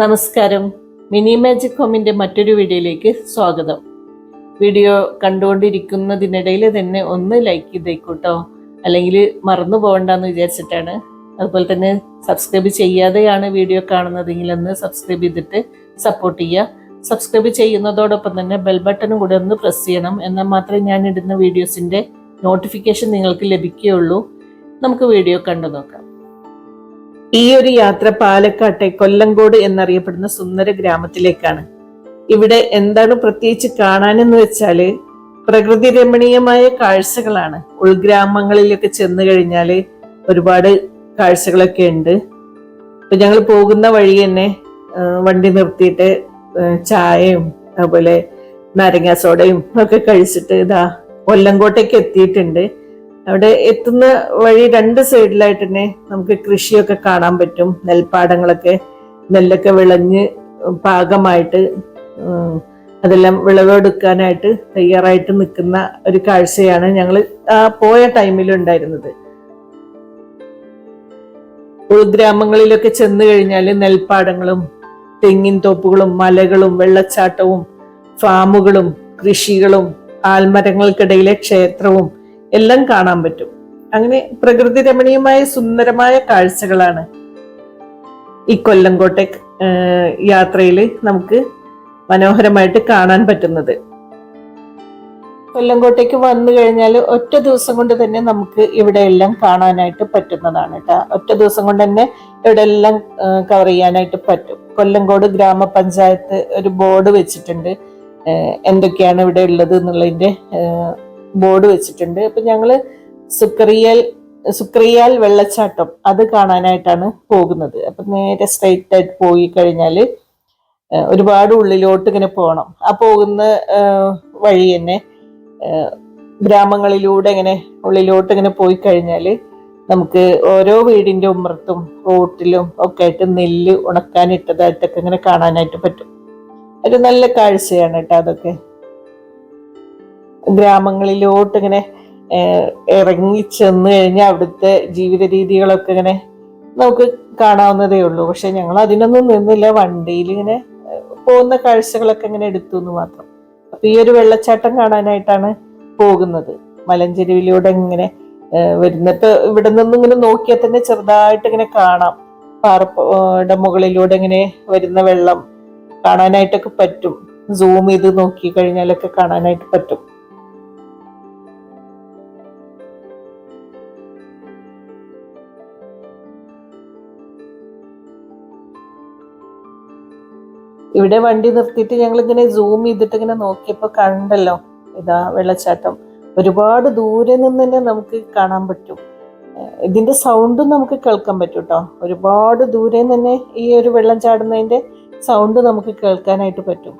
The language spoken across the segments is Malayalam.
നമസ്കാരം. മിനി മാജിക് ഹോമിന്റെ മറ്റൊരു വീഡിയോയിലേക്ക് സ്വാഗതം. വീഡിയോ കണ്ടുകൊണ്ടിരിക്കുന്നതിനിടയിൽ തന്നെ ഒന്ന് ലൈക്ക് ചെയ്തേക്കൂട്ടോ. അല്ലെങ്കിൽ മറന്നു പോകണ്ടെന്ന് വിചാരിച്ചിട്ടാണ്. അതുപോലെ തന്നെ സബ്സ്ക്രൈബ് ചെയ്യാതെയാണ് വീഡിയോ കാണുന്നതെങ്കിൽ ഒന്ന് സബ്സ്ക്രൈബ് ചെയ്തിട്ട് സപ്പോർട്ട് ചെയ്യുക. സബ്സ്ക്രൈബ് ചെയ്യുന്നതോടൊപ്പം തന്നെ ബെൽ ബട്ടണും കൂടെ ഒന്ന് പ്രസ് ചെയ്യണം. എന്നാൽ മാത്രമേ ഞാൻ ഇടുന്ന വീഡിയോസിന്റെ നോട്ടിഫിക്കേഷൻ നിങ്ങൾക്ക് ലഭിക്കുകയുള്ളൂ. നമുക്ക് വീഡിയോ കണ്ടു നോക്കാം ഈ ഒരു യാത്ര പാലക്കാട്ടെ കൊല്ലങ്കോട് എന്നറിയപ്പെടുന്ന സുന്ദര ഗ്രാമത്തിലേക്കാണ്. ഇവിടെ എന്താണ് പ്രത്യേകിച്ച് കാണാനെന്ന് വെച്ചാൽ പ്രകൃതി രമണീയമായ കാഴ്ചകളാണ്. ഉൾഗ്രാമങ്ങളിലൊക്കെ ചെന്ന് കഴിഞ്ഞാൽ ഒരുപാട് കാഴ്ചകളൊക്കെ ഉണ്ട്. ഇപ്പൊ ഞങ്ങൾ പോകുന്ന വഴി തന്നെ വണ്ടി നിർത്തിയിട്ട് ചായയും അതുപോലെ നാരങ്ങ സോഡയും ഒക്കെ കഴിച്ചിട്ട് ഇതാ കൊല്ലങ്കോട്ടേക്ക് എത്തിയിട്ടുണ്ട്. അവിടെ എത്തുന്ന വഴി രണ്ട് സൈഡിലായിട്ട് തന്നെ നമുക്ക് കൃഷിയൊക്കെ കാണാൻ പറ്റും. നെൽപ്പാടങ്ങളൊക്കെ നെല്ലൊക്കെ വിളഞ്ഞ് പാകമായിട്ട് അതെല്ലാം വിളവെടുക്കാനായിട്ട് തയ്യാറായിട്ട് നിൽക്കുന്ന ഒരു കാഴ്ചയാണ് ഞങ്ങൾ ആ പോയ ടൈമിലുണ്ടായിരുന്നത് ഉൾഗ്രാമങ്ങളിലൊക്കെ ചെന്ന് കഴിഞ്ഞാൽ നെൽപ്പാടങ്ങളും തെങ്ങിൻ തോപ്പുകളും മലകളും വെള്ളച്ചാട്ടവും ഫാമുകളും കൃഷികളും ആൽമരങ്ങൾക്കിടയിലെ ക്ഷേത്രവും എല്ലാം കാണാൻ പറ്റും. അങ്ങനെ പ്രകൃതി രമണീയമായ സുന്ദരമായ കാഴ്ചകളാണ് ഈ കൊല്ലംകോട്ടെ യാത്രയിൽ നമുക്ക് മനോഹരമായിട്ട് കാണാൻ പറ്റുന്നത്. കൊല്ലംകോട്ടേക്ക് വന്നു കഴിഞ്ഞാൽ ഒറ്റ ദിവസം കൊണ്ട് തന്നെ നമുക്ക് ഇവിടെ എല്ലാം കാണാനായിട്ട് പറ്റുന്നതാണ് കേട്ടോ ഒറ്റ ദിവസം കൊണ്ട് തന്നെ ഇവിടെ എല്ലാം കവർ ചെയ്യാനായിട്ട് പറ്റും. കൊല്ലങ്കോട് ഗ്രാമപഞ്ചായത്ത് ഒരു ബോർഡ് വെച്ചിട്ടുണ്ട്. എന്തൊക്കെയാണ് ഇവിടെ ഉള്ളത് എന്നുള്ളതിന്റെ ബോർഡ് വെച്ചിട്ടുണ്ട്. അപ്പൊ ഞങ്ങൾ സുക്രിയൽ സുക്രിയാൽ വെള്ളച്ചാട്ടം അത് കാണാനായിട്ടാണ് പോകുന്നത്. അപ്പൊ നേരെ സ്ട്രൈറ്റ് ആയിട്ട് പോയി കഴിഞ്ഞാൽ ഏഹ് ഒരുപാട് ഉള്ളിലോട്ട് ഇങ്ങനെ പോകണം ആ പോകുന്ന വഴി തന്നെ ഗ്രാമങ്ങളിലൂടെ ഇങ്ങനെ ഉള്ളിലോട്ട് ഇങ്ങനെ പോയി കഴിഞ്ഞാൽ നമുക്ക് ഓരോ വീടിന്റെ ഉമ്മർത്തും റോട്ടിലും ഒക്കെ ആയിട്ട് നെല്ല് ഉണക്കാനിട്ടതായിട്ടൊക്കെ ഇങ്ങനെ കാണാനായിട്ട് പറ്റും. ഒരു നല്ല കാഴ്ചയാണ് കേട്ടോ അതൊക്കെ. ഗ്രാമങ്ങളിലോട്ട് ഇങ്ങനെ ഇറങ്ങി ചെന്ന് കഴിഞ്ഞാൽ അവിടുത്തെ ജീവിത രീതികളൊക്കെ ഇങ്ങനെ നമുക്ക് കാണാവുന്നതേ ഉള്ളൂ. പക്ഷെ ഞങ്ങൾ അതിനൊന്നും നിന്നില്ല. വണ്ടിയിൽ ഇങ്ങനെ പോകുന്ന കാഴ്ചകളൊക്കെ ഇങ്ങനെ എടുത്തു എന്ന് മാത്രം. അപ്പൊ ഈ ഒരു വെള്ളച്ചാട്ടം കാണാനായിട്ടാണ് പോകുന്നത്. മലഞ്ചെരുവിലൂടെ ഇങ്ങനെ വരുന്നിട്ട് ഇവിടെ നിന്നും ഇങ്ങനെ നോക്കിയാൽ തന്നെ ചെറുതായിട്ട് ഇങ്ങനെ കാണാം. പാറയുടെ മുകളിലൂടെ ഇങ്ങനെ വരുന്ന വെള്ളം കാണാനായിട്ടൊക്കെ പറ്റും. സൂം ചെയ്ത് നോക്കി കഴിഞ്ഞാലൊക്കെ കാണാനായിട്ട് പറ്റും. ഇവിടെ വണ്ടി നിർത്തിയിട്ട് ഞങ്ങൾ ഇങ്ങനെ സൂം ചെയ്തിട്ട് ഇങ്ങനെ നോക്കിയപ്പോൾ കണ്ടല്ലോ. ഇതാ വെള്ളച്ചാട്ടം. ഒരുപാട് ദൂരെ നിന്ന് തന്നെ നമുക്ക് കാണാൻ പറ്റും. ഇതിന്റെ സൗണ്ടും നമുക്ക് കേൾക്കാൻ പറ്റും കേട്ടോ ഒരുപാട് ദൂരെ തന്നെ ഈ ഒരു വെള്ളം ചാടുന്നതിന്റെ സൗണ്ട് നമുക്ക് കേൾക്കാനായിട്ട് പറ്റും.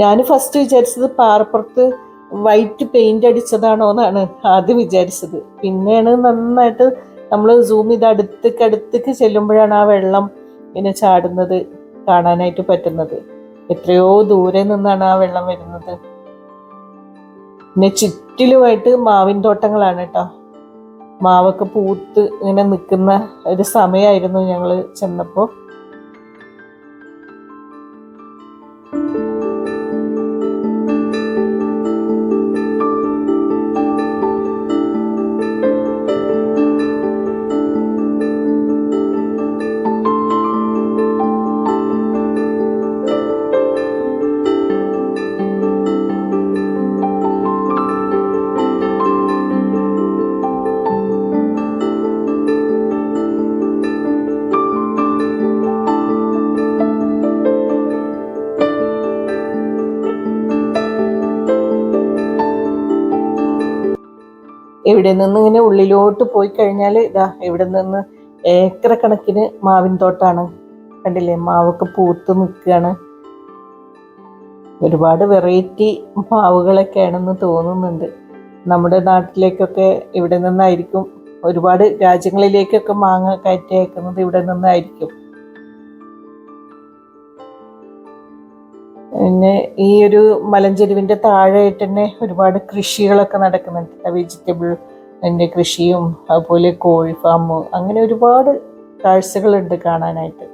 ഞാൻ ഫസ്റ്റ് വിചാരിച്ചത് പാറപ്പുറത്ത് വൈറ്റ് പെയിന്റ് അടിച്ചതാണോ എന്നാണ് ആദ്യം വിചാരിച്ചത്. പിന്നെയാണ് നന്നായിട്ട് നമ്മൾ സൂം ചെയ്ത് അടുത്തേക്ക് അടുത്തേക്ക് ചെല്ലുമ്പോഴാണ് ആ വെള്ളം ഇങ്ങനെ ചാടുന്നത്. കാണാനായിട്ട് പറ്റുന്നത്. എത്രയോ ദൂരെ നിന്നാണ് ആ വെള്ളം വരുന്നത്. പിന്നെ ചുറ്റിലുമായിട്ട് മാവിൻ തോട്ടങ്ങളാണ് കേട്ടോ മാവൊക്കെ പൂത്ത് ഇങ്ങനെ നിൽക്കുന്ന ഒരു സമയമായിരുന്നു ഞങ്ങൾ ചെന്നപ്പോൾ. ഇവിടെ നിന്ന് ഇങ്ങനെ ഉള്ളിലോട്ട് പോയി കഴിഞ്ഞാൽ ഇതാ എവിടെ നിന്ന് ഏക്കർ കണക്കിന് മാവിൻ തോട്ടാണ്. കണ്ടില്ലേ മാവൊക്കെ പൂത്ത് നിൽക്കുകയാണ്. ഒരുപാട് വെറൈറ്റി മാവുകളൊക്കെയാണെന്ന് തോന്നുന്നുണ്ട്. നമ്മുടെ നാട്ടിലേക്കൊക്കെ ഇവിടെ നിന്നായിരിക്കും. ഒരുപാട് രാജ്യങ്ങളിലേക്കൊക്കെ മാങ്ങ കയറ്റി അയക്കുന്നത് ഇവിടെ നിന്നായിരിക്കും. പിന്നെ ഈ ഒരു മലഞ്ചെരുവിന്റെ താഴെയായിട്ട് തന്നെ ഒരുപാട് കൃഷികളൊക്കെ നടക്കുന്നുണ്ട്. വെജിറ്റബിൾ അതിന്റെ കൃഷിയും അതുപോലെ കോഴി ഫാമും അങ്ങനെ ഒരുപാട് കാഴ്ചകളുണ്ട് കാണാനായിട്ട്.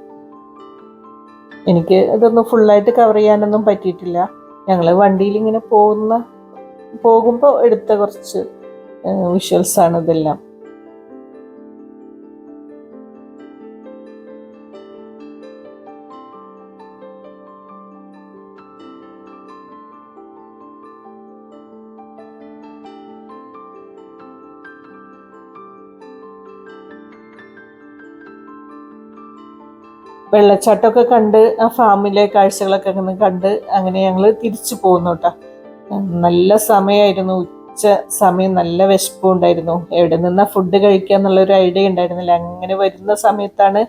എനിക്ക് ഇതൊന്നും ഫുള്ളായിട്ട് കവർ ചെയ്യാനൊന്നും പറ്റിയിട്ടില്ല. ഞങ്ങൾ വണ്ടിയിൽ ഇങ്ങനെ പോകുന്ന പോകുമ്പോൾ എടുത്ത കുറച്ച് വിഷ്വൽസ് ആണ് ഇതെല്ലാം. വെള്ളച്ചാട്ടമൊക്കെ കണ്ട് ആ ഫാമിലെ കാഴ്ചകളൊക്കെ അങ്ങനെ കണ്ട് അങ്ങനെ ഞങ്ങൾ തിരിച്ചു പോകുന്നു കേട്ടോ. നല്ല സമയമായിരുന്നു ഉച്ച സമയം നല്ല വിശപ്പും ഉണ്ടായിരുന്നു. എവിടെ നിന്നാ ഫുഡ് കഴിക്കുക എന്നുള്ളൊരു ഐഡിയ ഉണ്ടായിരുന്നില്ല. അങ്ങനെ വരുന്ന സമയത്താണ്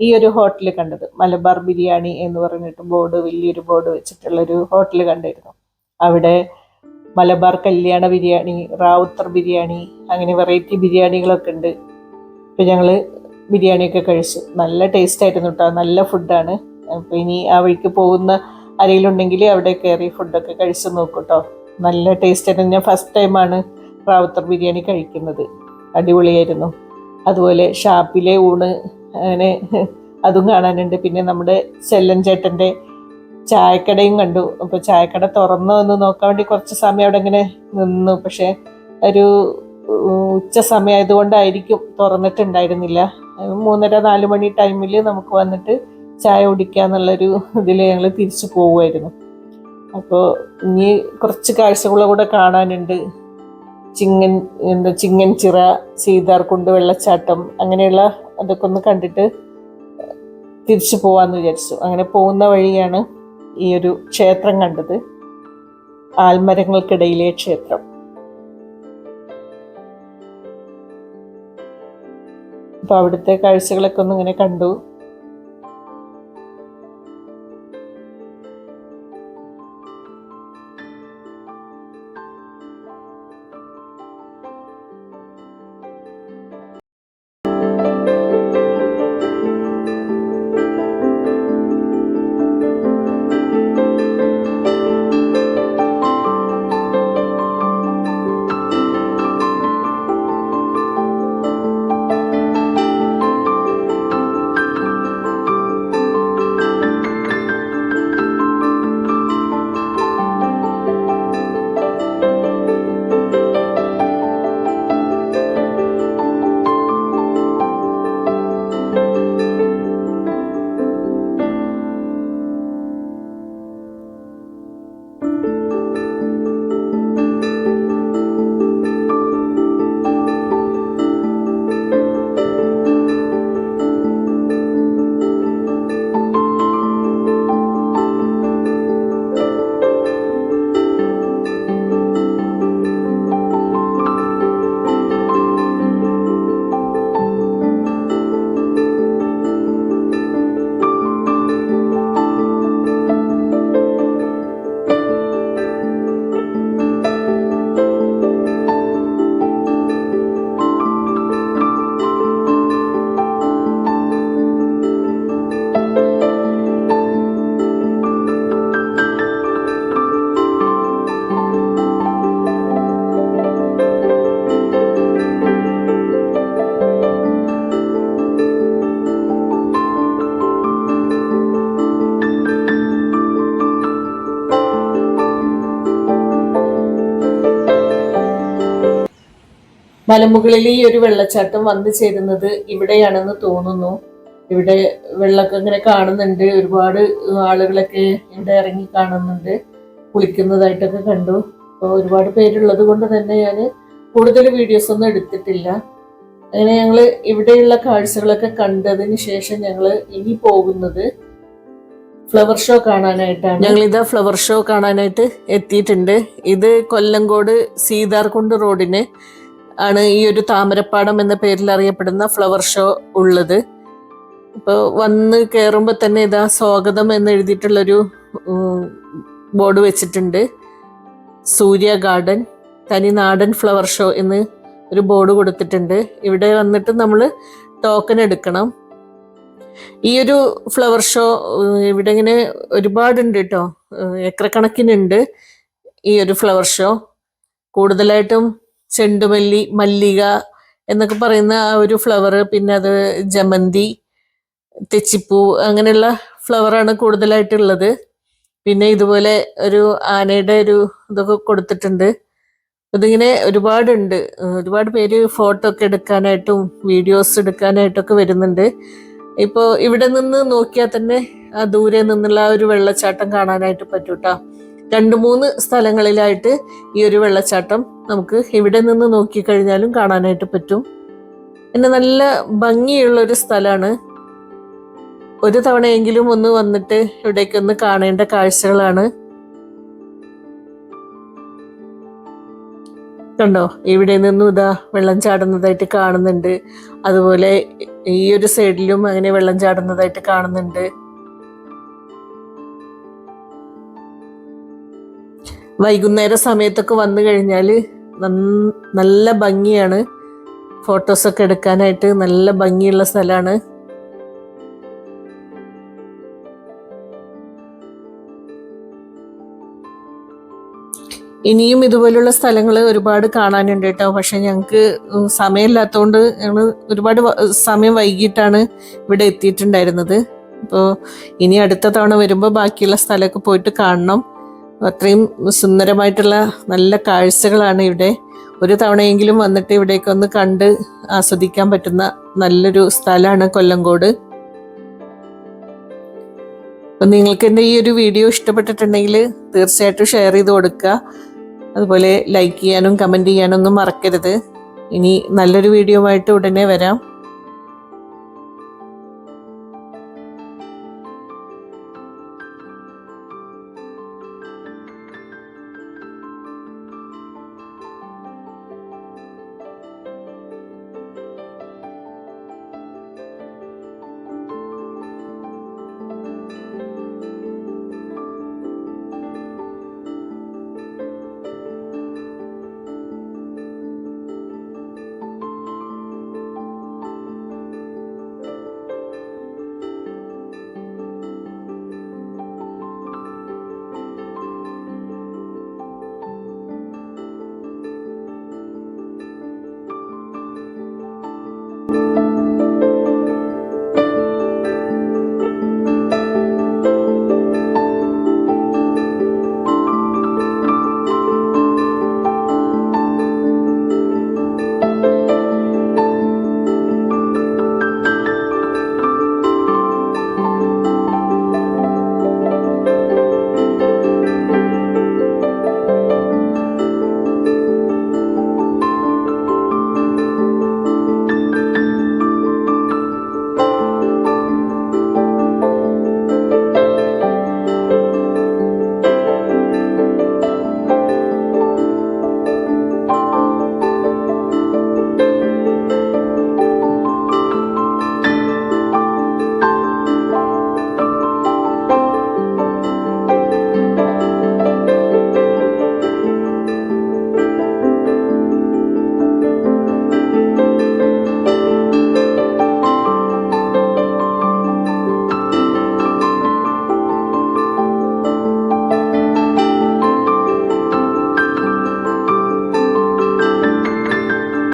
ഈ ഒരു ഹോട്ടൽ കണ്ടത്. മലബാർ ബിരിയാണി എന്ന് പറഞ്ഞിട്ട് ബോർഡ് വലിയൊരു ബോർഡ് വെച്ചിട്ടുള്ളൊരു ഹോട്ടൽ കണ്ടിരുന്നു. അവിടെ മലബാർ കല്യാണ ബിരിയാണി റാവുത്തർ ബിരിയാണി അങ്ങനെ വെറൈറ്റി ബിരിയാണികളൊക്കെ ഉണ്ട്. ഇപ്പം ഞങ്ങൾ ബിരിയാണിയൊക്കെ കഴിച്ചു. നല്ല ടേസ്റ്റ് ആയിരുന്നു കേട്ടോ നല്ല ഫുഡാണ് അപ്പോൾ ഇനി ആ വഴിക്ക് പോകുന്ന ആരെങ്കിലും അവിടെ കയറി ഫുഡൊക്കെ കഴിച്ചു നോക്കൂ കേട്ടോ നല്ല ടേസ്റ്റ് ആയിരുന്നു. ഞാൻ ഫസ്റ്റ് ടൈമാണ് റാവുത്തർ ബിരിയാണി കഴിക്കുന്നത്. അടിപൊളിയായിരുന്നു. അതുപോലെ ഷാപ്പിലെ ഊണ് അങ്ങനെ അതും കാണാനുണ്ട്. പിന്നെ നമ്മുടെ ചെല്ലൻ ചേട്ടന്റെ ചായക്കടയും കണ്ടു. അപ്പോൾ ചായക്കട തുറന്നു എന്ന് നോക്കാൻ വേണ്ടി കുറച്ച് സമയം അവിടെ ഇങ്ങനെ നിന്നു. പക്ഷേ ഒരു ഉച്ച സമയമായതുകൊണ്ടായിരിക്കും തുറന്നിട്ടുണ്ടായിരുന്നില്ല. മൂന്നര നാല് മണി ടൈമിൽ നമുക്ക് വന്നിട്ട് ചായ കുടിക്കുക എന്നുള്ളൊരു ഇതിൽ ഞങ്ങൾ തിരിച്ചു പോവുമായിരുന്നു അപ്പോൾ ഇനി കുറച്ച് കാഴ്ചകളെ കൂടെ കാണാനുണ്ട്. ചിങ്ങൻ എന്താ ചിങ്ങൻ ചിറ സീതാർകുണ്ട് വെള്ളച്ചാട്ടം അങ്ങനെയുള്ള അതൊക്കെ ഒന്ന് കണ്ടിട്ട് തിരിച്ചു പോവാന്ന് വിചാരിച്ചു. അങ്ങനെ പോകുന്ന വഴിയാണ് ഈ ഒരു ക്ഷേത്രം കണ്ടത്. ആൽമരങ്ങൾക്കിടയിലെ ക്ഷേത്രം. അപ്പോൾ അവിടുത്തെ കാഴ്ചകളൊക്കെ ഒന്നിങ്ങനെ കണ്ടു. മലമുകളിൽ ഈ ഒരു വെള്ളച്ചാട്ടം വന്നു ചേരുന്നത് ഇവിടെയാണെന്ന് തോന്നുന്നു. ഇവിടെ വെള്ളമൊക്കെ ഇങ്ങനെ കാണുന്നുണ്ട്. ഒരുപാട് ആളുകളൊക്കെ ഇവിടെ ഇറങ്ങി കാണുന്നുണ്ട്. കുളിക്കുന്നതായിട്ടൊക്കെ കണ്ടു. അപ്പോൾ ഒരുപാട് പേരുള്ളത് കൊണ്ട് തന്നെ ഞാൻ കൂടുതൽ വീഡിയോസ് ഒന്നും എടുത്തിട്ടില്ല. അങ്ങനെ ഞങ്ങൾ ഇവിടെയുള്ള കാഴ്ചകളൊക്കെ കണ്ടതിന് ശേഷം ഞങ്ങൾ ഇനി പോകുന്നത് ഫ്ലവർ ഷോ കാണാനായിട്ടാണ്. ഞങ്ങൾ ഇതാ ഫ്ലവർ ഷോ കാണാനായിട്ട് എത്തിയിട്ടുണ്ട്. ഇത് കൊല്ലങ്കോട് സീതാർകുണ്ട് റോഡിന് ആണ് ഈ ഒരു താമരപ്പാടം എന്ന പേരിൽ അറിയപ്പെടുന്ന ഫ്ലവർ ഷോ ഉള്ളത്. ഇപ്പോൾ വന്ന് കയറുമ്പോൾ തന്നെ ഇതാ സ്വാഗതം എന്ന് എഴുതിയിട്ടുള്ളൊരു ബോർഡ് വെച്ചിട്ടുണ്ട്. സൂര്യ ഗാർഡൻ തനി നാടൻ ഫ്ലവർ ഷോ എന്ന് ഒരു ബോർഡ് കൊടുത്തിട്ടുണ്ട്. ഇവിടെ വന്നിട്ട് നമ്മൾ ടോക്കൺ എടുക്കണം. ഈ ഒരു ഫ്ലവർ ഷോ ഇവിടെ ഇങ്ങനെ ഒരുപാടുണ്ട് കേട്ടോ ഏക്കറക്കണക്കിനുണ്ട് ഈ ഒരു ഫ്ലവർ ഷോ കൂടുതലായിട്ടും ചെണ്ടുമല്ലി മല്ലിക എന്നൊക്കെ പറയുന്ന ആ ഒരു ഫ്ലവർ പിന്നെ അത് ജമന്തി തെച്ചിപ്പൂ അങ്ങനെയുള്ള ഫ്ലവറാണ് കൂടുതലായിട്ടുള്ളത്. പിന്നെ ഇതുപോലെ ഒരു ആനയുടെ ഒരു ഇതൊക്കെ കൊടുത്തിട്ടുണ്ട്. ഇതിങ്ങനെ ഒരുപാടുണ്ട്. ഒരുപാട് പേര് ഫോട്ടോ ഒക്കെ എടുക്കാനായിട്ടും വീഡിയോസ് എടുക്കാനായിട്ടൊക്കെ വരുന്നുണ്ട്. ഇപ്പോൾ ഇവിടെ നിന്ന് നോക്കിയാൽ തന്നെ ആ ദൂരെ നിന്നുള്ള ആ ഒരു വെള്ളച്ചാട്ടം കാണാനായിട്ട് പറ്റൂട്ടാ. രണ്ട് മൂന്ന് സ്ഥലങ്ങളിലായിട്ട് ഈ ഒരു വെള്ളച്ചാട്ടം നമുക്ക് ഇവിടെ നിന്ന് നോക്കിക്കഴിഞ്ഞാലും കാണാനായിട്ട് പറ്റും. പിന്നെ നല്ല ഭംഗിയുള്ള ഒരു സ്ഥലമാണ്. ഒരു തവണയെങ്കിലും ഒന്ന് വന്നിട്ട് ഇവിടേക്ക് ഒന്ന് കാണേണ്ട കാഴ്ചകളാണ്. കണ്ടോ? ഇവിടെ നിന്നും ഇതാ വെള്ളം ചാടുന്നതായിട്ട് കാണുന്നുണ്ട്. അതുപോലെ ഈ ഒരു സൈഡിലും അങ്ങനെ വെള്ളം ചാടുന്നതായിട്ട് കാണുന്നുണ്ട്. വൈകുന്നേര സമയത്തൊക്കെ വന്നു കഴിഞ്ഞാൽ നല്ല ഭംഗിയാണ്. ഫോട്ടോസൊക്കെ എടുക്കാനായിട്ട് നല്ല ഭംഗിയുള്ള സ്ഥലമാണ് ഇനിയും ഇതുപോലുള്ള സ്ഥലങ്ങൾ ഒരുപാട് കാണാനുണ്ട് കേട്ടോ. പക്ഷെ ഞങ്ങൾക്ക് സമയമില്ലാത്തതുകൊണ്ട് ഞങ്ങൾ ഒരുപാട് സമയം വൈകിട്ടാണ് ഇവിടെ എത്തിയിട്ടുണ്ടായിരുന്നത്. അപ്പോൾ ഇനി അടുത്ത തവണ വരുമ്പോൾ ബാക്കിയുള്ള സ്ഥലമൊക്കെ പോയിട്ട് കാണണം. അത്രയും സുന്ദരമായിട്ടുള്ള നല്ല കാഴ്ചകളാണ് ഇവിടെ. ഒരു തവണയെങ്കിലും വന്നിട്ട് ഇവിടേക്ക് ഒന്ന് കണ്ട് ആസ്വദിക്കാൻ പറ്റുന്ന നല്ലൊരു സ്ഥലമാണ് കൊല്ലങ്കോട്. അപ്പം നിങ്ങൾക്ക് എന്റെ ഈ ഒരു വീഡിയോ ഇഷ്ടപ്പെട്ടിട്ടുണ്ടെങ്കിൽ തീർച്ചയായിട്ടും ഷെയർ ചെയ്ത് കൊടുക്കുക. അതുപോലെ ലൈക്ക് ചെയ്യാനും കമന്റ് ചെയ്യാനും ഒന്നും മറക്കരുത്. ഇനി നല്ലൊരു വീഡിയോ ആയിട്ട് ഉടനെ വരാം.